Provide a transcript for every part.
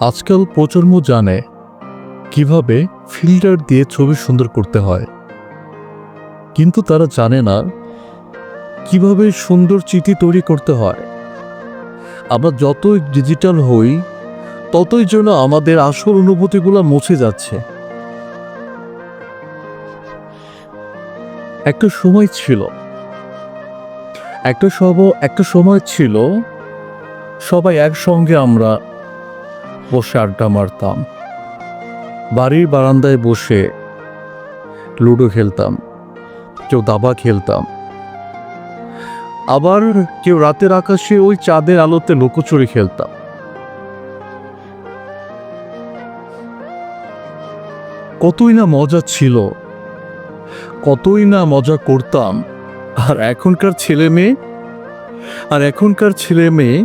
আজকাল প্রজন্ম জানে কীভাবে ফিল্টার দিয়ে ছবি সুন্দর করতে হয়। কিন্তু তারা জানে না কীভাবে সুন্দর চিঠি তৈরি করতে হয়। আমরা যতই ডিজিটাল হই, ততই যেন আমাদের আসল অনুভূতিগুলো মুছে যাচ্ছে। একটা সময় ছিল, একটা সব, একটা সময় ছিল সবাই একসঙ্গে আমরা বসে আড্ডা মারতাম। বাড়ির বারান্দায় বসে লুডো খেলতাম, কেউ দাবা খেলতাম। আবার কেউ রাতের আকাশে ওই চাঁদের আলোতে লুকোচুরি খেলতাম। কতই না মজা ছিল, কতই না মজা করতাম। আর এখনকার ছেলে মেয়ে, আর এখনকার ছেলে মেয়ে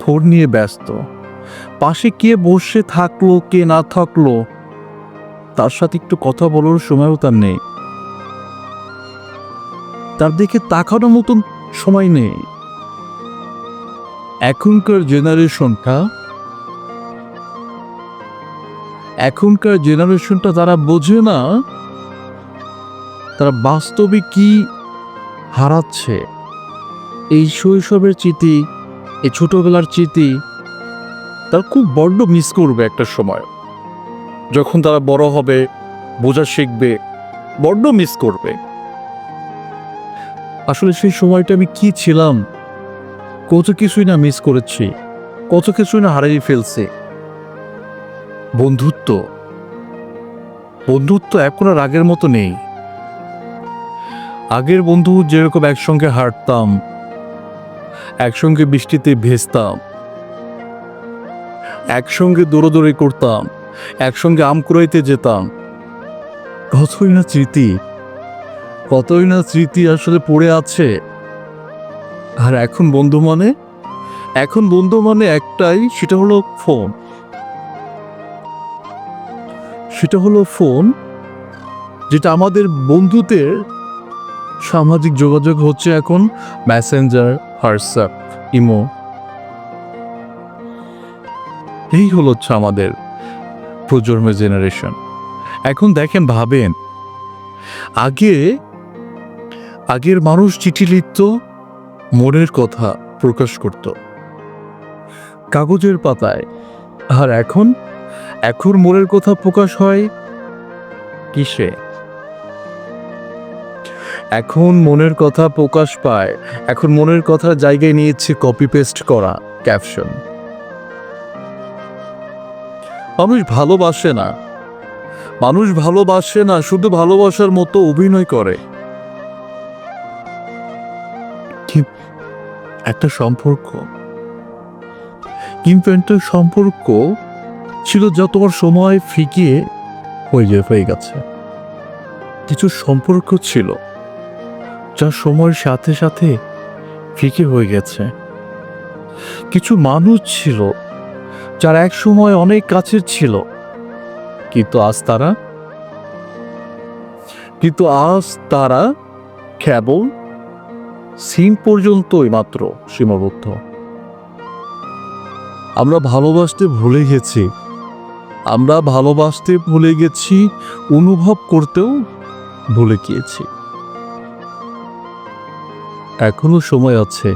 ফোন নিয়ে ব্যস্ত। পাশে কে বসে থাকল, কে না থাকল? তার সাথে একটু কথা বলার সময়ও তার নেই। তার দিকে তাকানোর মতন সময় নেই। এখনকার জেনারেশনটা এখনকার জেনারেশনটা তারা বোঝে না, তারা বাস্তবে কি হারাচ্ছে। এই শৈশবের স্মৃতি, এই ছোটবেলার স্মৃতি তারা খুব বড্ড মিস করবে একটা সময়। যখন তারা বড় হবে, বোঝা শিখবে, বড্ড মিস করবে। আসলে সেই সময়টা আমি কি ছিলাম? কত কিছুই না মিস করেছি, কত কিছুই না হারিয়ে ফেলছে। বন্ধুত্ব বন্ধুত্ব এখন আর আগের মতো নেই। আগের বন্ধু যেরকম একসঙ্গে হাঁটতাম, একসঙ্গে বৃষ্টিতে ভেজতাম একসঙ্গে দৌড়োদৌড়ি করতাম, একসঙ্গে আম কুড়াইতে যেতাম। কতই না স্মৃতি, কতই না স্মৃতি আসলে পড়ে আছে। আর এখন বন্ধু মানে? এখন বন্ধু মানে একটাই, সেটা হলো ফোন। সেটা হলো ফোন, যেটা আমাদের বন্ধুদের সামাজিক যোগাযোগ হচ্ছে এখন মেসেঞ্জার হোয়াটসঅ্যাপ ইমো এই হলো হচ্ছে আমাদের প্রজন্মের জেনারেশন এখন দেখেন, ভাবেন, আগে, আগের মানুষ চিঠি লিখত, মনের কথা প্রকাশ করত। কাগজের পাতায়। আর এখন? এখন মনের কথা প্রকাশ হয় কিসে? এখন মনের কথা প্রকাশ পায়। এখন মনের কথার জায়গায় নিয়েছে কপি পেস্ট করা ক্যাপশন মানুষ ভালোবাসে না। মানুষ ভালোবাসে না, শুধু ভালোবাসার মতো অভিনয় করে। একটা সম্পর্ক। কিন্তু একটা সম্পর্ক ছিল যা তোমার সময় ফিকিয়ে হয়ে হয়ে গেছে। কিছু সম্পর্ক ছিল যা সময়ের সাথে সাথে ফিকে হয়ে গেছে। কিছু মানুষ ছিল যারা এক সময় অনেক কাছের ছিল। কিন্তু আজ তারা? কিন্তু আজ তারা কেবল সিম পর্যন্তই মাত্র, সীমাবদ্ধ। আমরা ভালোবাসতে ভুলে গেছি। আমরা ভালোবাসতে ভুলে গেছি, অনুভব করতেও ভুলে গিয়েছি। এখনও সময় আছে।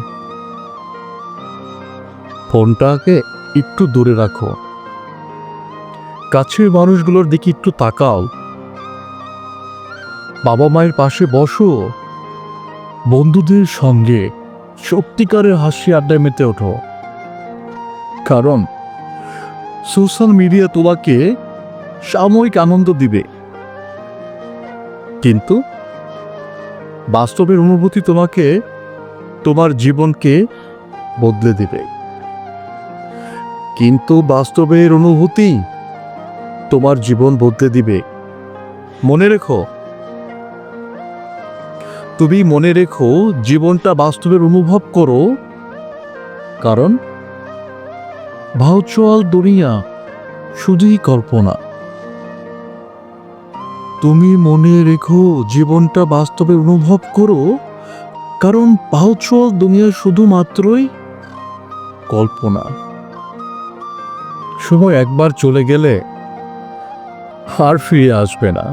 ফোনটাকে একটু দূরে রাখো। কাছের মানুষগুলোর দিকে একটু তাকাও। বাবা মায়ের পাশে বসো। বন্ধুদের সঙ্গে সত্যিকারের হাসি আড্ডায় মেতে ওঠো। কারণ সোশ্যাল মিডিয়া তোমাকে সাময়িক আনন্দ দিবে। কিন্তু বাস্তবের অনুভূতি তোমাকে তোমার জীবনকে বদলে দিবে। কিন্তু বাস্তবের অনুভূতি তোমার জীবন বদলে দিবে। মনে রেখো। তুমি মনে রেখো জীবনটা বাস্তবের অনুভব করো, কারণ ভাউচুয়াল দুনিয়া শুধুই কল্পনা। তুমি মনে রেখো জীবনটা বাস্তবে অনুভব করো, কারণ ভাউচুয়াল দুনিয়া শুধুমাত্রই কল্পনা। সময় একবার চলে গেলে আর ফিরে আসবে না।